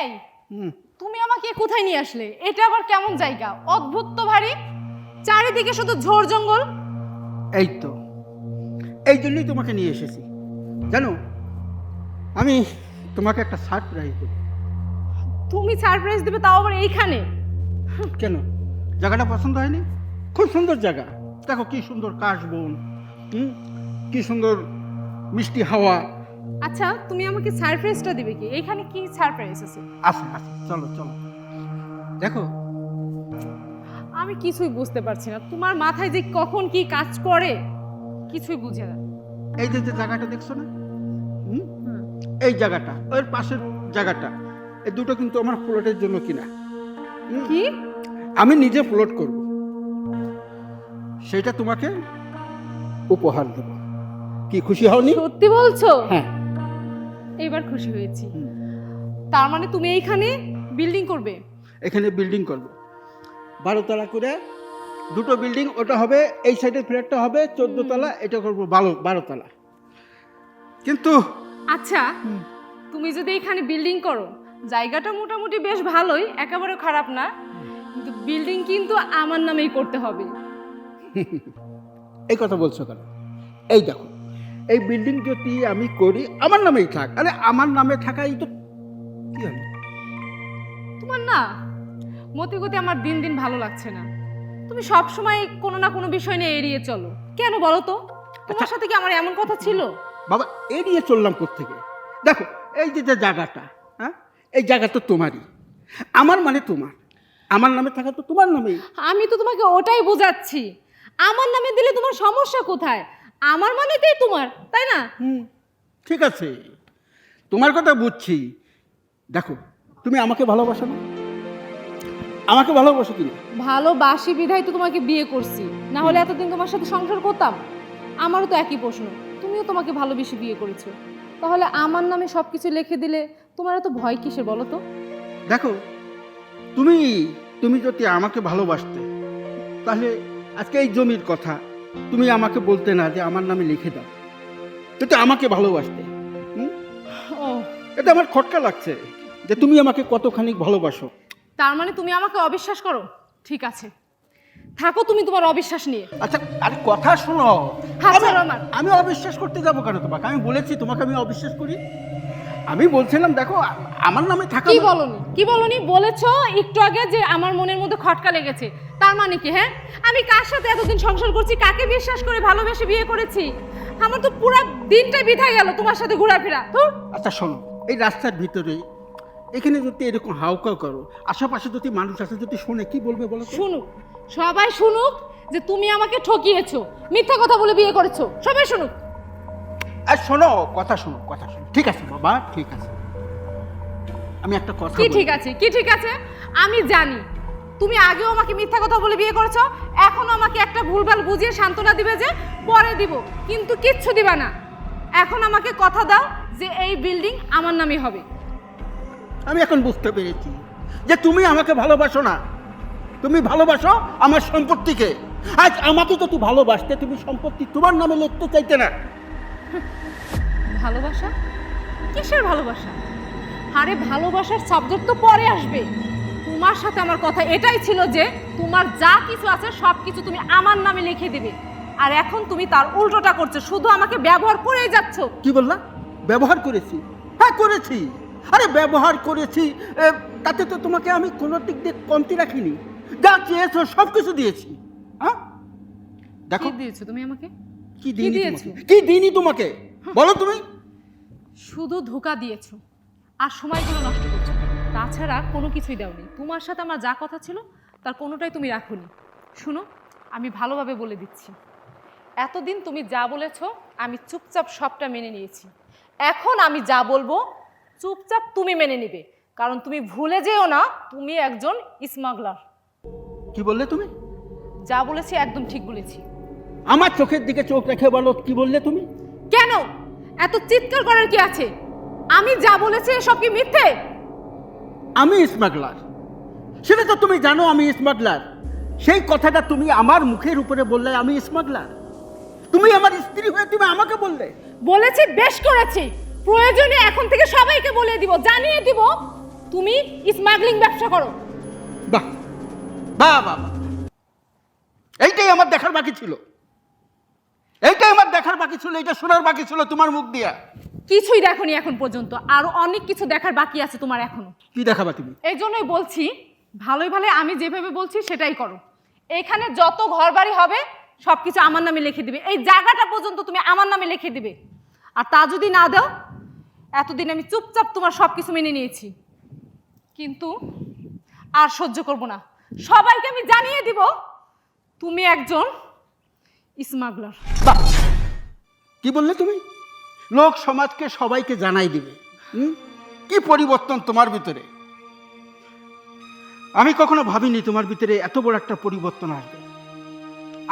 এই তুমি আমাকে কোথায় নিয়ে আসলে? এটা আবার কেমন জায়গা? অদ্ভুত তো ভারী। চারিদিকে শুধু ঝোড় জঙ্গল। এই তো। এই জন্যই তোমাকে নিয়ে এসেছি। জানো আমি তোমাকে একটা সারপ্রাইজ দেব। তুমি সারপ্রাইজ দেবে তাও আবার এইখানে? কেন? জায়গাটা পছন্দ হয়নি? খুব সুন্দর জায়গা। দেখো কি সুন্দর কাশবন হুম? কি সুন্দর মিষ্টি হাওয়া। আচ্ছা তুমি আমাকে সারপ্রাইজটা দিবে কি? এখানে কি সারপ্রাইজ আছে? আসো আসো চলো চলো। দেখো। আমি কিছুই বুঝতে পারছি না। তোমার মাথায় যে কখন কি কাজ করে কিছুই বুঝে না। এই যে যে জায়গাটা দেখছ না? হুম? এই জায়গাটা ওর পাশের জায়গাটা। এই দুটো কিন্তু আমার প্লটের জন্য কিনা। কি? আমি নিজে প্লট করব। সেটা তোমাকে উপহার দেব। কি খুশি হওনি? সত্যি বলছো? হ্যাঁ। এবার খুশি হয়েছি। তার মানে তুমি এইখানে বিল্ডিং করবে? এখানে বিল্ডিং করব। বারো তলা করে দুটো বিল্ডিং ওটা হবে এই সাইডের ফ্ল্যাটটা হবে চোদ্দ তলা এটা করব বারো বারো তলা। কিন্তু আচ্ছা তুমি যদি এখানে বিল্ডিং করো জায়গাটা মোটামুটি বেশ ভালোই একেবারে খারাপ না। কিন্তু বিল্ডিং কিন্তু আমার নামেই করতে হবে। এই কথা বলছো কেন? এই দেখো এই বিল্ডিং যদি আমি করি আমার নামেই থাক। আরে আমার নামে থাকাই তো কি হলো তোমার না মতিগতি আমার দিন দিন ভালো লাগছে না। তুমি সব সময় কোনো না কোনো বিষয় নিয়ে এড়িয়ে চলো। কেন বলো তো? তোমার সাথে কি আমার এমন কথা ছিল? বাবা এড়িয়ে চললাম থেকে দেখো এই যে যে জায়গাটা হ্যাঁ? এই জায়গা তো তোমারই। আমার মানে তোমার। আমার নামে থাকা তো তোমার নামেই। আমি তো তোমাকে ওটাই বোঝাচ্ছি। আমার নামে দিলে তোমার সমস্যা কোথায়? আমার মানেতেই তোমার তাই না? হুম ঠিক আছে। তোমার কথা বুঝছি। দেখো তুমি আমাকে ভালোবাসো না? আমাকে ভালোবাসো কিনা ভালোবাসি বিধাই তো তোমাকে বিয়ে করছি। না হলে এতদিন তোমার সাথে সংসার করতাম? আমারও তো একই প্রশ্ন। তুমিও তোমাকে ভালোবেসে বিয়ে করেছ। তাহলে আমার নামে সব কিছু লিখে দিলে তোমার এত ভয় কিসের বলো তো? দেখো তুমি তুমি যদি আমাকে ভালোবাসতে তাহলে আজকে এই জমির কথা। তুমি আমাকে বলতে না যে আমার নামে লিখে দাও। কিন্তু আমাকে ভালোবাসতে। এটা আমার খটকা লাগছে যে তুমি আমাকে কতখানি ভালোবাসো। তার মানে তুমি আমাকে অবিশ্বাস করো? ঠিক আছে। থাকো তুমি তোমার অবিশ্বাস নিয়ে। আচ্ছা আরে কথা শোনো। আমি- আমি অবিশ্বাস করতে যাব কেন তোমাকে? আমি বলেছি তোমাকে আমি অবিশ্বাস করি। আমি বলছিলাম দেখো আমার নামে থাকা কি বলনি? কি বলনি? বলেছ একটু আগে যে আমার মনের মধ্যে খটকা লেগেছে। তার মানে কি হ্যাঁ? আমি কার সাথে এতদিন সংসার করছি? কাকে বিশ্বাস করে ভালোবেসে বিয়ে করেছি? আমার তো পুরো দিনটাই বিধা গেল তোমার সাথে ঘোরাফেরা। ধুর। আচ্ছা শোনো এই রাস্তার ভিতরে এখানে যদি এরকম হাউকাউ করো আশেপাশে যদি মানুষ আছে যদি শোনে কি বলবে বলো তো? শুনুক সবাই শুনুক যে তুমি আমাকে ঠকিয়েছো মিথ্যা কথা বলে বিয়ে করেছ সবাই শুনুক। আর শোনো কথা শোনো কথা শোনো। ঠিক আছে বাবা ঠিক আছে। আমি একটা কথা কি ঠিক আছে কি ঠিক আছে? আমি জানি। তুমি আগেও আমাকে মিথ্যা কথা বলে বিয়ে করেছ এখনও আমাকে একটা ভুলভাল বুঝিয়ে সান্ত্বনা দিবে যে পরে দিব কিন্তু কিচ্ছু দিবা না। এখন আমাকে কথা দাও যে এই বিল্ডিং আমার নামে হবে। আমি এখন বুঝতে পেরেছি যে তুমি আমাকে ভালোবাসো না। তুমি ভালোবাসো আমার সম্পত্তিকে। আজ আমাকে তো ভালোবাসতে তুমি সম্পত্তি তোমার নামে লিখতে চাইতে না। ভালোবাসা? কিসের ভালোবাসা? আরে ভালোবাসার সাবজেক্ট তো পরে আসবে। তোমার সাথে আমার কথা এটাই ছিল যে তোমার যা কিছু আছে সব কিছু তুমি আমার নামে লিখে দিবে। আর এখন তুমি তার উল্টোটা করছ শুধু আমাকে ব্যবহার করেই যাচ্ছ। কি বললা? ব্যবহার করেছি? হ্যাঁ করেছি। আরে ব্যবহার করেছি তাতে তো তোমাকে আমি কোনো দিক দিয়ে কমতি রাখিনি। যা চেয়েছো সব কিছু দিয়েছি হ্যাঁ দেখো। দিয়েছ তুমি আমাকে? কি দিইনি দিয়েছ? তোমাকে? কি দিইনি তোমাকে? বলো তুমি। শুধু ধোকা দিয়েছ আর সময়গুলো নষ্ট করছ। তাছাড়া কোনো কিছুই দাওনি। তোমার সাথে আমার যা কথা ছিল তার কোনোটাই তুমি রাখোনি। শুনো আমি ভালোভাবে বলে দিচ্ছি। এতদিন তুমি যা বলেছ আমি চুপচাপ সবটা মেনে নিয়েছি। এখন আমি যা বলব চুপচাপ তুমি মেনে নিবে। কারণ তুমি ভুলে যেও না তুমি একজন স্মাগলার। কি বললে তুমি? যা বলেছি একদম ঠিক বলেছি। আমার চোখের দিকে চোখ রেখে বলো কি বললে তুমি? কেন? এত চিৎকার করার কি আছে? আমি যা বলেছি সব কি মিথ্যে? আমি স্মাগলার। সেটা তো তুমি জানো আমি স্মাগলার। সেই কথাটা তুমি আমার মুখের উপরে বললে আমি স্মাগলার। তুমি আমার স্ত্রী হয়ে তুমি আমাকে বললে। বলেছি বেশ করেছি। প্রয়োজনে এখন থেকে সবাইকে বলে দিব জানিয়ে দিব তুমি স্মাগলিং ব্যবসা করো। বাহ বাহ বাহ বাহ। এইটাই আমার দেখার বাকি ছিল। এইটাই আমার দেখার বাকি ছিল এইটা শোনার বাকি ছিল তোমার মুখ দিয়া। কিছুই দেখোনি এখন পর্যন্ত আরও অনেক কিছু দেখার বাকি আছে তোমার এখনও। কি দেখাবা তুমি? এই জন্যই বলছি ভালোই ভালো আমি যেভাবে বলছি সেটাই করো। এখানে যত ঘর বাড়ি হবে সব কিছু আমার নামে লিখে দিবে। এই জায়গাটা পর্যন্ত তুমি আমার নামে লিখে দিবে। আর তা যদি না দাও এতদিন আমি চুপচাপ তোমার সব কিছু মেনে নিয়েছি। কিন্তু আর সহ্য করব না। সবাইকে আমি জানিয়ে দিব তুমি একজন স্মাগলার। কি বললে তুমি? লোক সমাজকে সবাইকে জানাই দিবে? কি পরিবর্তন তোমার ভিতরে? আমি কখনো ভাবিনি তোমার ভিতরে এত বড় একটা পরিবর্তন আসবে।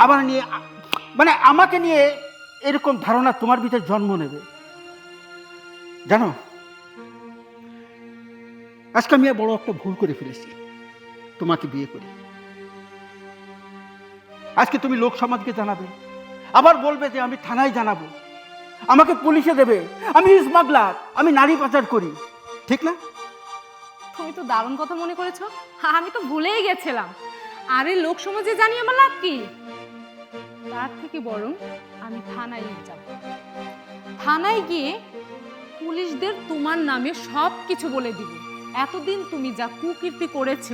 আবার নিয়ে মানে আমাকে নিয়ে এরকম ধারণা তোমার ভিতরে জন্ম নেবে। জানো? আজকে আমি বড় একটা ভুল করে ফেলেছি। তোমাকে বিয়ে করে। আজকে তুমি লোক সমাজকে জানাবে। আবার বলবে যে আমি থানায় জানাব। আমাকে পুলিশে দেবে। আমি স্মাগলার আমি নারী পাচার করি। ঠিক না? তুমি তো দারুণ কথা মনে করেছ। আমি তো ভুলেই গেছিলাম। আরে লোক সমাজে জানি আমার লাভ কি? তার থেকে বরং আমি থানায় যাব। থানায় গিয়ে পুলিশদের তোমার নামে সব কিছু বলে দিব। এতদিন তুমি যা কুকীর্তি করেছ,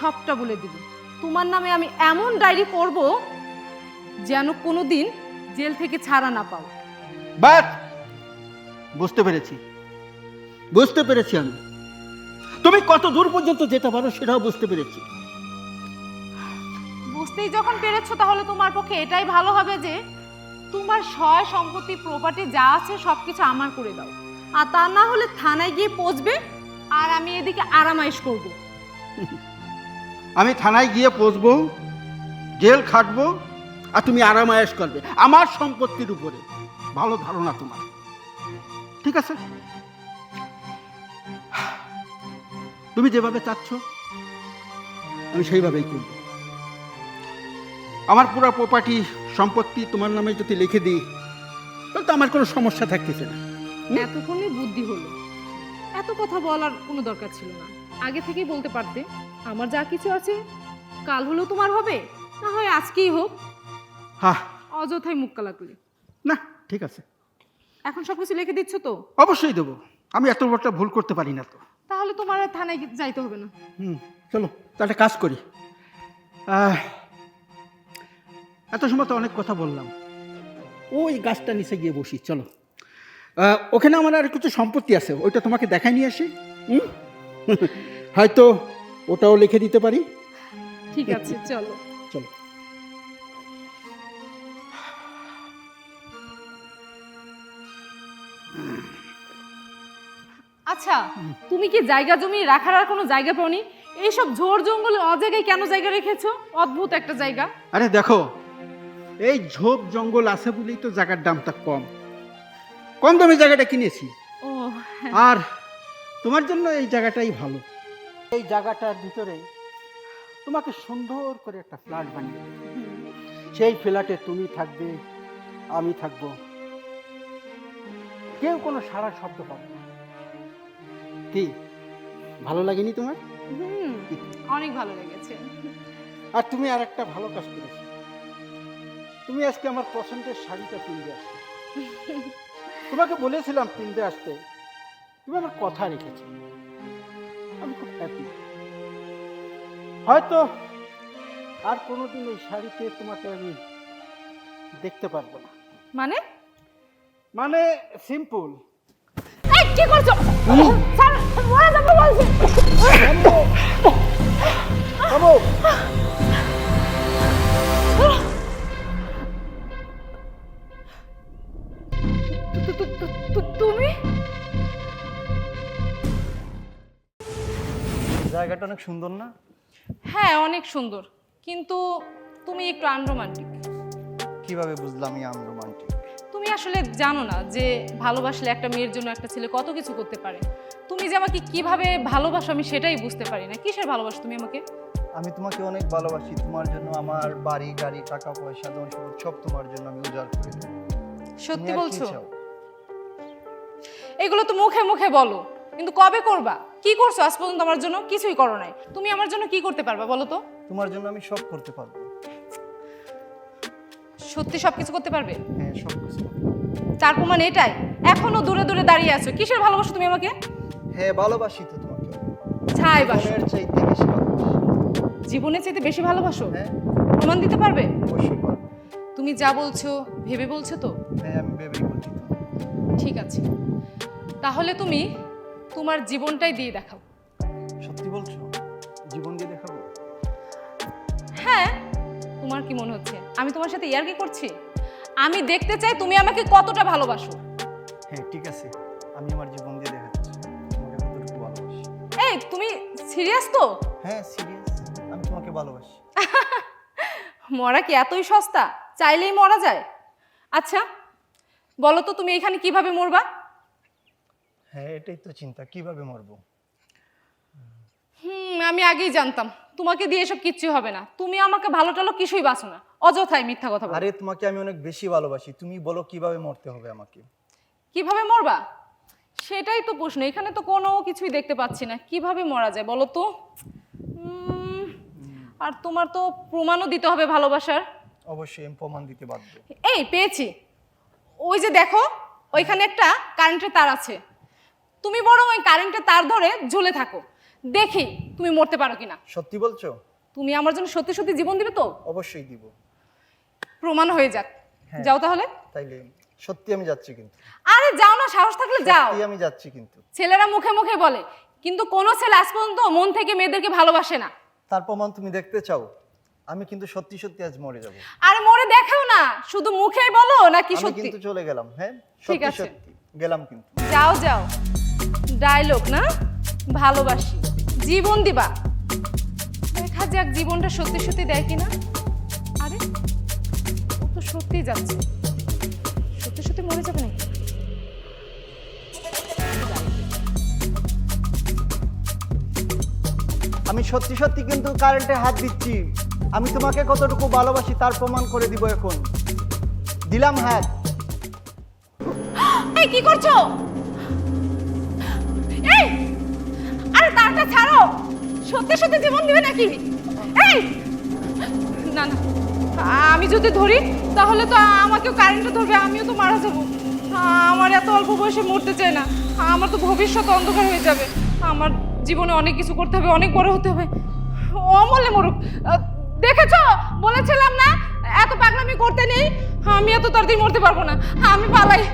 সবটা বলে দিব। তোমার নামে আমি এমন ডায়েরি করব যেন কোনোদিন জেল থেকে ছাড়া না পাও। বাস বুঝতে পেরেছি। বুঝতে পেরেছি আমি। তুমি কত দূর পর্যন্ত যেতে পারো সেটাও বুঝতে পেরেছি। বুঝতেই যখন পেরেছ তাহলে তোমার পক্ষে এটাই ভালো হবে যে তোমার সয় সম্পত্তি প্রপার্টি যা আছে সব কিছু আমার করে দাও। আর তা না হলে থানায় গিয়ে পৌঁছবে আর আমি এদিকে আরামাইশ করব। আমি থানায় গিয়ে পৌঁছবো জেল খাটবো, আর তুমি আরামায়াস করবে, আমার সম্পত্তির উপরে। ভালো ধারণা তোমার। ঠিক আছে? তুমি যেভাবে চাচ্ছ, আমি সেইভাবেই করব। আমার পুরো প্রপার্টি সম্পত্তি তোমার নামে যদি লিখে দিই, তাহলে তো আমার কোনো সমস্যা থাকতেছে না। এতক্ষণে বুদ্ধি হলো। এত কথা বলার কোনো দরকার ছিল না। আগে থেকেই বলতে পারতে। আমার যা কিছু আছে কাল হলেও তোমার হবে না হয় আজকেই হোক। হ্যাঁ অযথাই মুখ কালাকুলি। না ঠিক আছে। এখন সব কিছু লিখে দিচ্ছ তো? অবশ্যই দেবো। আমি এত বড়টা ভুল করতে পারি না তো। তাহলে তোমার আর থানায় যাইতে হবে না। হুম চলো তাহলে কাজ করি। আহ, এত সময় তো অনেক কথা বললাম। ওই গাছটা নিচে গিয়ে বসি চলো। আহ, ওখানে আমার আর কিছু সম্পত্তি আছে ওইটা তোমাকে দেখাই নিয়ে আসি। হুম? হয়তো ওটাও লিখে দিতে পারি? ঠিক আছে চলো। চলো। আচ্ছা তুমি কি জায়গা জমি রাখার আর কোনো জায়গা পাওনি? এইসব ঝোড় জঙ্গলে অজায়গায় কেন জায়গা রেখেছো? অদ্ভুত একটা জায়গা। আরে দেখো এই ঝোপ জঙ্গল আছে বলেই তো জায়গার দামটা কম। কম দামে জায়গাটা কিনেছি। ও আর তোমার জন্য এই জায়গাটাই ভালো। এই জায়গাটার ভিতরে তোমাকে সুন্দর করে একটা ফ্ল্যাট বানিয়ে সেই ফ্ল্যাটে তুমি থাকবে আমি থাকব। কেউ কোনো সারা শব্দ পাবে না। কি ভালো লাগেনি তোমার? হুম অনেক ভালো লেগেছে। আর তুমি আর একটা ভালো কাজ করেছ। তুমি আজকে আমার পছন্দের শাড়িটা কিনতে আসছো তোমাকে বলেছিলাম কিনতে আসতে। তুমি আমার কথা রেখেছো। আমি খুব হ্যাপি হয়তো আর কোনোদিন এই শাড়িতে তোমাকে আমি দেখতে পারব না মানে মানে সিম্পল এই কি করছ স্যার মরে যাব বলছি জায়গাটা অনেক সুন্দর না? হ্যাঁ অনেক সুন্দর। কিন্তু তুমি একটু আনরোমান্টিক কীভাবে বুঝলাম আম রোমান্টিক তুমি আসলে জানো না যে ভালোবাসলে একটা মেয়ের জন্য একটা ছেলে কত কিছু করতে পারে। তুমি যে আমাকে কীভাবে ভালোবাসো আমি সেটাই বুঝতে পারি না। কিসের ভালোবাসো তুমি আমাকে? আমি তোমাকে অনেক ভালোবাসি। তোমার জন্য আমার বাড়ি গাড়ি টাকা পয়সা ধন সম্পদ সব তোমার জন্য আমি উজাড় করে সত্যি বলছো? এগুলো তো মুখে মুখে বলো। কিন্তু কবে করবা? কি করছ আজ পর্যন্ত আমার জন্য? কিছুই করো নাই। তুমি আমার জন্য কি করতে পারবা বলো তো? তোমার জন্য আমি সব করতে পারব। সত্যি সবকিছু করতে পারবে? হ্যাঁ সব কিছু তার প্রমাণ এটাই। এখনও দূরে দূরে দাঁড়িয়ে আছো। কিসের ভালোবাসো তুমি আমাকে? হ্যাঁ ভালোবাসি তো তোমাকে। ছাই বাসো। মনের চাইতে বেশি ভালোবাসি। জীবনের চাইতে বেশি ভালোবাসো? হ্যাঁ। প্রমাণ দিতে পারবে? অবশ্যই পারব। তুমি যা বলছো ভেবে বলছো তো? হ্যাঁ আমি ভেবেই বলছি ঠিক আছে। তাহলে তুমি তোমার জীবনটাই দিয়ে দেখাও। সত্যি বলছো? জীবন দিয়ে দেখাবো? হ্যাঁ তোমার কি মনে হচ্ছে? আমি তোমার সাথে ইয়ার কি করছি? আমি দেখতে চাই তুমি আমাকে কতটা ভালোবাসো। হ্যাঁ ঠিক আছে। আমি আমার জীবন দিয়ে দেখাচ্ছি। তোমাকে কতটুকু ভালোবাসি? এই তুমি সিরিয়াস তো? হ্যাঁ সিরিয়াস। আমি তোমাকে ভালোবাসি। মরা কি এতই সস্তা? চাইলেই মরা যায়। আচ্ছা বলো তো তুমি এখানে কীভাবে মরবা? হ্যাঁ এটাই তো চিন্তা কীভাবে মরবো? হুম আমি আগেই জানতাম তোমাকে দিয়ে এসব কিচ্ছু হবে না। তুমি আমাকে ভালো টালো কিছুই বাসো না অযথাই মিথ্যা কথা বলো। আরে তোমাকে আমি অনেক বেশি ভালোবাসি তুমি বলো কীভাবে মরতে হবে আমাকে? কীভাবে মরবা? সেটাই তো প্রশ্ন এখানে তো কোনো কিছুই দেখতে পাচ্ছি না কীভাবে মরা যায় বলো তো? উম, আর তোমার তো প্রমাণও দিতে হবে ভালোবাসার। অবশ্যই আমি প্রমাণ দিতে বাধ্য। এই পেয়েছি। ওই যে দেখো ওইখানে একটা কারেন্টের তার আছে। তুমি বরং ওই কারেন্টের তার ধরে ঝুলে থাকো। দেখি তুমি মরতে পারো কিনা। সত্যি বলছো? তুমি আমার জন্য সত্যি সত্যি জীবন দিবে তো? অবশ্যই দিব। প্রমাণ হয়ে যাক। হ্যাঁ। যাও তাহলে। তাইলে সত্যি আমি যাচ্ছি কিন্তু। আরে যাও না সাহস থাকলে যাও। সত্যি আমি যাচ্ছি কিন্তু। ছেলেরা মুখে মুখে বলে কিন্তু কোনো ছেলে আজ পর্যন্ত মন থেকে মেয়েদেরকে ভালোবাসে না। তার প্রমাণ তুমি দেখতে চাও? আমি কিন্তু সত্যি সত্যি আজ মরে যাব। আরে মরে দেখাও না শুধু মুখেই বলো নাকি আমি সত্যি? কিন্তু চলে গেলাম হ্যাঁ? সত্যি আছে। সত্যি গেলাম কিন্তু। যাও যাও। ডায়লগ না? ভালোবাসি। জীবন দিবা। দেখা যাক জীবনটা সত্যি সত্যি দেয় কিনা। আরে ও তো সত্যি যাচ্ছে। সত্যি সত্যি মরে যাবে নাকি? আমি সত্যি সত্যি কিন্তু কারেন্টে হাত দিচ্ছি। আমি তোমাকে কতটুকু ভালোবাসি তার প্রমাণ করে দিব এখন। দিলাম হাত। এই কি করছ? তারটা ছাড়ো। সত্যি সত্যি জীবন দিবে নাকি? এই! না না। আমি যদি ধরি, তাহলে তো আমাকেও কারেন্টে ধরবে, আমিও তো মারা যাব। আমার এত অল্প বয়সে মরতে চাই না। আমার তো ভবিষ্যৎ অন্ধকার হয়ে যাবে। আমার জীবনে অনেক কিছু করতে হবে, অনেক বড় হতে হবে। অমলে মরুক। দেখেছ? বলেছিলাম না, এত পাগলামি করতে নেই। আমি এত তাড়াতাড়ি মরতে পারব না। আমি পালাই।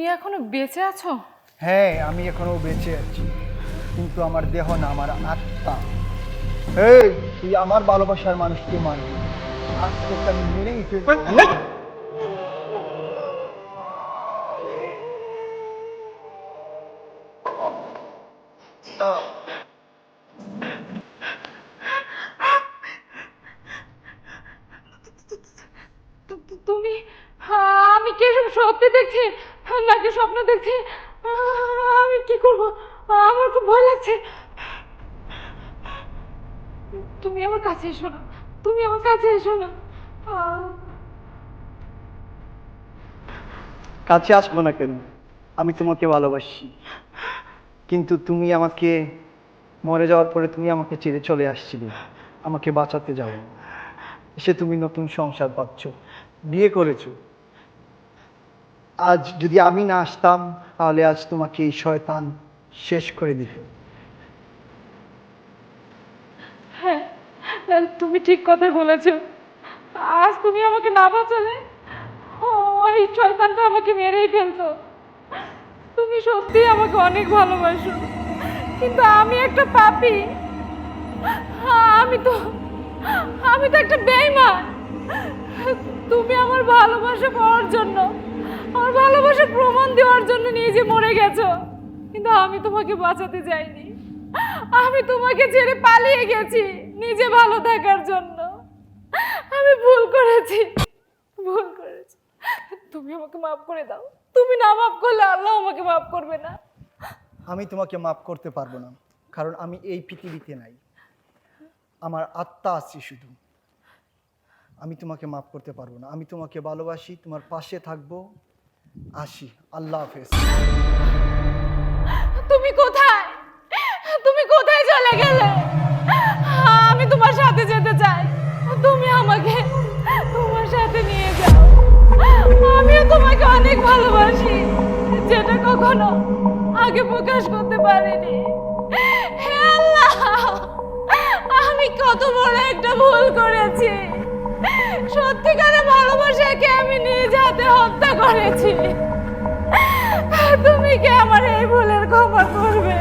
তুমি এখনও বেঁচে আছো? হ্যাঁ আমি এখনও বেঁচে আছি। কিন্তু আমার দেহ না আমার আত্মা। এই তুই আমার ভালোবাসার মানুষকে মানবি আজ আমি মেরেই ফেলব। তু- তু- তুমি আহ, আমি কি সব স্বপ্নে দেখছি? দেখছি আমি কি আমার খুব ভয় লাগছে। তুমি আমার কাছে এসো না। তুমি আমার কাছে এসো না। কাছে আসব না কেন? আমি তোমাকে ভালোবাসি। কিন্তু তুমি আমাকে মরে যাওয়ার পরে তুমি আমাকে ছেড়ে চলে আসছিলে। আমাকে বাঁচাতে যাও। এসে তুমি নতুন সংসার পাচ্ছ। বিয়ে করেছ। আজ যদি আমি না আসতাম, তাহলে আজ তোমাকে এই শয়তান শেষ করে দিত হ্যাঁ তুমি ঠিক কথা বলেছ। আজ তুমি আমাকে না বাঁচালে ওই শয়তানটা আমাকে মেরেই ফেলতো। তুমি সত্যিই আমাকে অনেক ভালোবাসো, কিন্তু আমি একটা পাপী। আমি তো আমি তো একটা বেইমান তুমি আমার ভালোবাসা পাওয়ার জন্য আমার ভালোবাসার প্রমাণ দেওয়ার জন্য নিজে মরে গেছো। কিন্তু আমি তোমাকে বাঁচাতে যাইনি। আমি তোমাকে ছেড়ে পালিয়ে গেছি নিজে ভালো থাকার জন্য। আমি ভুল করেছি। ভুল করেছি। তুমি আমাকে মাফ করে দাও। তুমি না মাফ করলে আল্লাহ আমাকে মাফ করবে না। আমি তোমাকে মাফ করতে পারব না, কারণ আমি এই পৃথিবীতে নাই। আমার আত্মা আছে শুধু। আমি তোমাকে মাফ করতে পারব না। আমি তোমাকে ভালোবাসি, তোমার পাশে থাকব। আসি, আল্লাহ হাফেজ। তুমি কোথায়? তুমি কোথায় চলে গেলে? আমি তোমার সাথে যেতে চাই। তুমি আমাকে তোমার সাথে নিয়ে যাও। আমিও তোমাকে অনেক ভালোবাসি, যেটা কখনো আগে প্রকাশ করতে পারিনি। হে আল্লাহ, আমি কত বড় একটা ভুল করেছি। সত্যিকারে ভালোবাসাকে আমি নিজ হাতে হত্যা করেছি। তুমি কি আমার এই ভুলের ক্ষমা করবে?